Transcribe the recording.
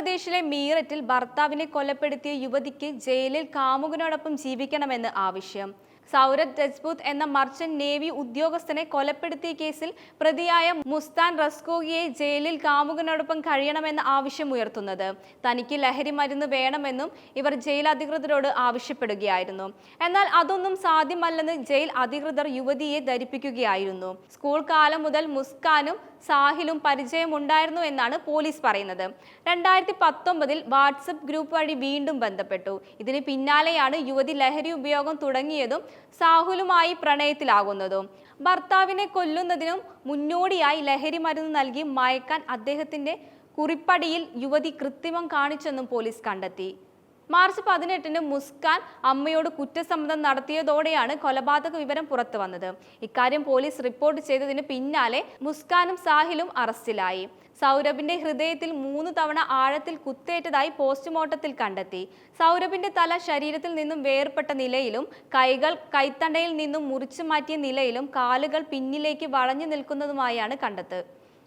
ഉത്തർപ്രദേശിലെ മീററ്റിൽ ഭർത്താവിനെ കൊലപ്പെടുത്തിയ യുവതിക്ക് ജയിലിൽ കാമുകനോടൊപ്പം ജീവിക്കണമെന്ന് ആവശ്യം. സൗരഭ് രജ്പൂത് എന്ന മർച്ചന്റ് നേവി ഉദ്യോഗസ്ഥനെ കൊലപ്പെടുത്തിയ കേസിൽ പ്രതിയായ മുസ്താൻ റസ്കോഗിയെ ജയിലിൽ കാമുകനോടൊപ്പം കഴിയണമെന്ന ആവശ്യമുയർത്തുന്നത് തനിക്ക് ലഹരി മരുന്ന് വേണമെന്നും ഇവർ ജയിൽ അധികൃതരോട് ആവശ്യപ്പെടുകയായിരുന്നു. എന്നാൽ അതൊന്നും സാധ്യമല്ലെന്ന് ജയിൽ അധികൃതർ യുവതിയെ ധരിപ്പിക്കുകയായിരുന്നു. സ്കൂൾ കാലം മുതൽ മുസ്കാനും സാഹിലും പരിചയമുണ്ടായിരുന്നു എന്നാണ് പോലീസ് പറയുന്നത്. രണ്ടായിരത്തി പത്തൊമ്പതിൽ വാട്സപ്പ് ഗ്രൂപ്പ് വഴി വീണ്ടും ബന്ധപ്പെട്ടു. ഇതിന് പിന്നാലെയാണ് യുവതി ലഹരി ഉപയോഗം തുടങ്ങിയതും സാഹുലുമായി പ്രണയത്തിലാകുന്നതും ഭർത്താവിനെ കൊല്ലുന്നതിനും മുന്നോടിയായി ലഹരി മരുന്ന് നൽകി മയക്കാൻ അദ്ദേഹത്തിന്റെ കുറിപ്പടിയിൽ യുവതി കൃത്രിമം കാണിച്ചെന്നും പോലീസ് കണ്ടെത്തി. മാർച്ച് പതിനെട്ടിന് മുസ്കാൻ അമ്മയോട് കുറ്റസമ്മതം നടത്തിയതോടെയാണ് കൊലപാതക വിവരം പുറത്തു വന്നത്. ഇക്കാര്യം പോലീസ് റിപ്പോർട്ട് ചെയ്തതിന് പിന്നാലെ മുസ്കാനും സാഹിലും അറസ്റ്റിലായി. സൗരഭിന്റെ ഹൃദയത്തിൽ മൂന്ന് തവണ ആഴത്തിൽ കുത്തേറ്റതായി പോസ്റ്റ്മോർട്ടത്തിൽ കണ്ടെത്തി. സൗരഭിന്റെ തല ശരീരത്തിൽ നിന്നും വേർപെട്ട നിലയിലും കൈകൾ കൈത്തണ്ടയിൽ നിന്നും മുറിച്ചു മാറ്റിയ നിലയിലും കാലുകൾ പിന്നിലേക്ക് വളഞ്ഞു നിൽക്കുന്നതുമായാണ് കണ്ടെത്ത്.